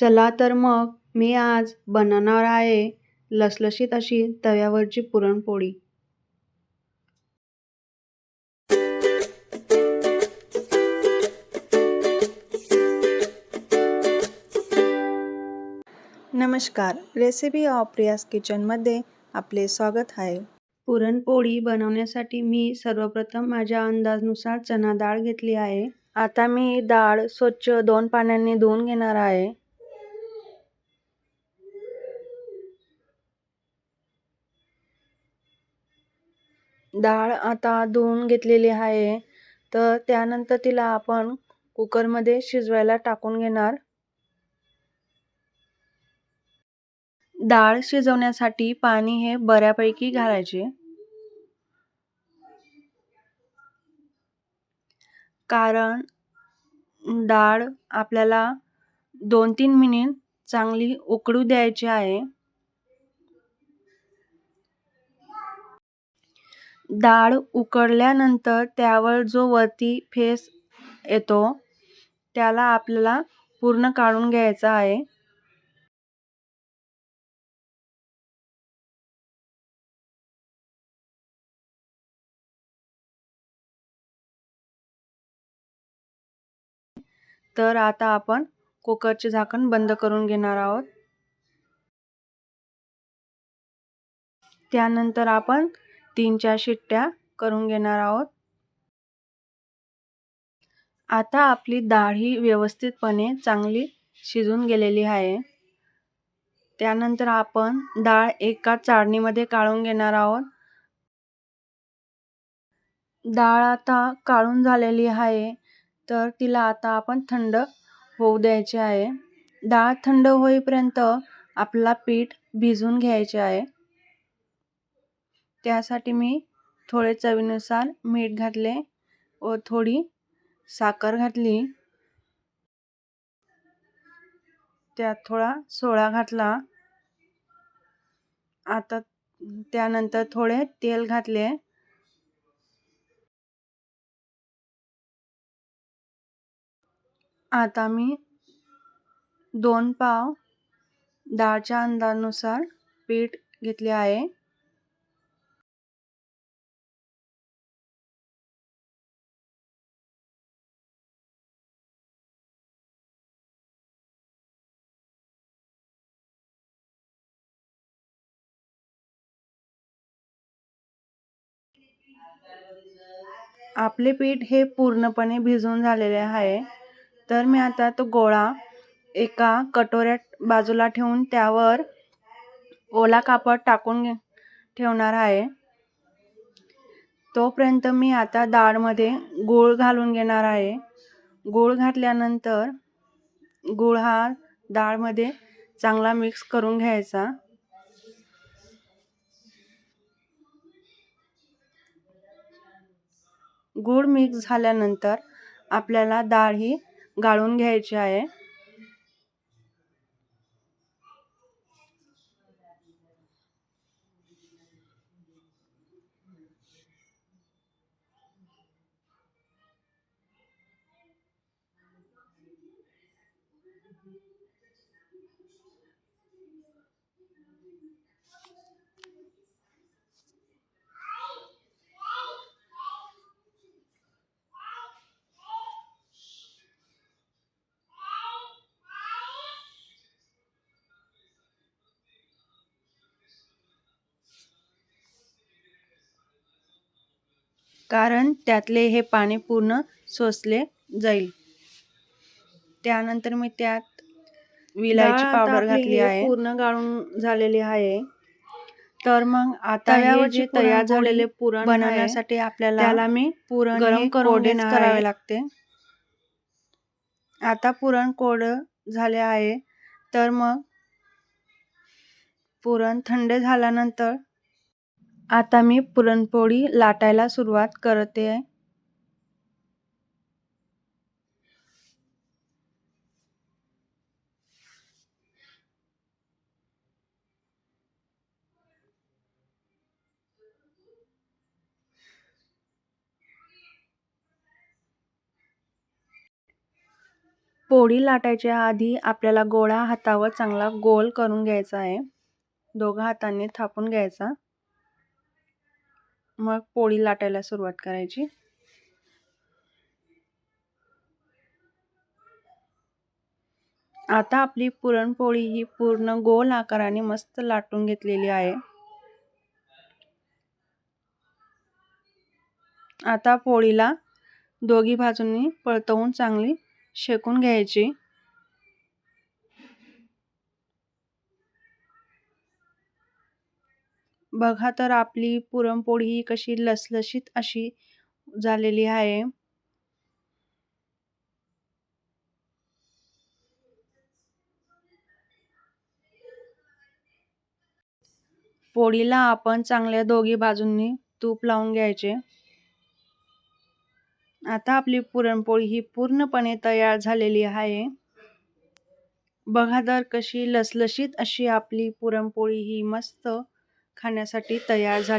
चला तर मग मी आज बनवणार आहे लसलशीत अशी तव्यावरची पुरणपोळी. नमस्कार रेसिपी ऑफ प्रियास किचनमध्ये आपले स्वागत आहे. पुरणपोळी बनवण्यासाठी मी सर्वप्रथम माझ्या अंदाजनुसार चना डाळ घेतली आहे. आता मी डाळ स्वच्छ दोन पाण्याने धुवून घेणार आहे. डाळ आता धुवून घेतलेली आहे. तर त्यानंतर तिला आपण कुकरमध्ये शिजवायला टाकून घेणार. डाळ शिजवण्यासाठी पाणी हे बऱ्यापैकी घालायचे. कारण डाळ आपल्याला दोन तीन मिनिट चांगली उकडू द्यायची आहे. डाळ उकडल्यानंतर त्यावर जो वरती फेस येतो त्याला आपल्याला पूर्ण काढून घ्यायचा आहे. तर आता आपण कुकरचे झाकण बंद करून घेणार आहोत. त्यानंतर आपण तीन चार शिट्ट्या करून घेणार आहोत. आता आपली डाळ ही व्यवस्थितपणे चांगली शिजून गेलेली आहे. त्यानंतर आपण डाळ एका चाळणीमध्ये काढून घेणार आहोत. डाळ आता काढून झालेली आहे तर तिला आता आपण थंड होऊ द्यायचे आहे. डाळ थंड होईपर्यंत आपला पीठ भिजून घ्यायचे आहे. त्यासाठी मी थोडे चवीनुसार मीठ घातले व थोडी साखर घातली. त्यात थोडा सोळा घातला. आता त्यानंतर थोडे तेल घातले. आता मी दोन पाव डाळच्या अंदानुसार पीठ घेतले आहे. आपले पीठ हे पूर्णपणे भिजून झालेले आहे. तर मी आता तो गोळा एका कटोऱ्यात बाजूला ठेवून त्यावर ओला कापड टाकून ठेवणार आहे. तोपर्यंत मी आता डाळमध्ये गूळ घालून घेणार आहे. गूळ घातल्यानंतर गूळ हा डाळमध्ये चांगला मिक्स करून घ्यायचा. गूळ मिक्स झाल्यानंतर आपल्याला डाळ ही गाळून घ्यायची आहे. कारण त्यातले हे पाणी पूर्ण शोषले जाईल. त्यानंतर मी त्यात विलायची पावडर घातली आहे. पूर्ण गाळून झालेली आहे. तर मग आता हे जे तयार झालेले पुरण बनवण्यासाठी आपल्याला त्याला मी पुरण गरम करून करावे लागते. आता पुरण कोड झाले आहे. तर मग पुरण थंड झाल्यानंतर आता मी पुरणपोळी लाटायला सुरुवात करते. आहे पोळी लाटायच्या आधी आपल्याला गोळा हातावर चांगला गोल करून घ्यायचा आहे. दोघा हातांनी थापून घ्यायचा. मग पोळी लाटायला सुरुवात करायची. आता आपली पुरणपोळी ही पूर्ण गोल आकाराने मस्त लाटून घेतलेली आहे. आता पोळीला दोघी बाजूंनी पळतवून चांगली शेकून घ्यायची. बघा तर आपली पुरणपोळी ही कशी लसलशीत अशी झालेली आहे. पोळीला आपण चांगल्या दोघी बाजूंनी तूप लावून घ्यायचे. आता आपली पुरणपोळी ही पूर्णपणे तयार झालेली आहे. बघा तर कशी लसलशीत अशी आपली पुरणपोळी ही मस्त खाण्यासाठी तयार झाले.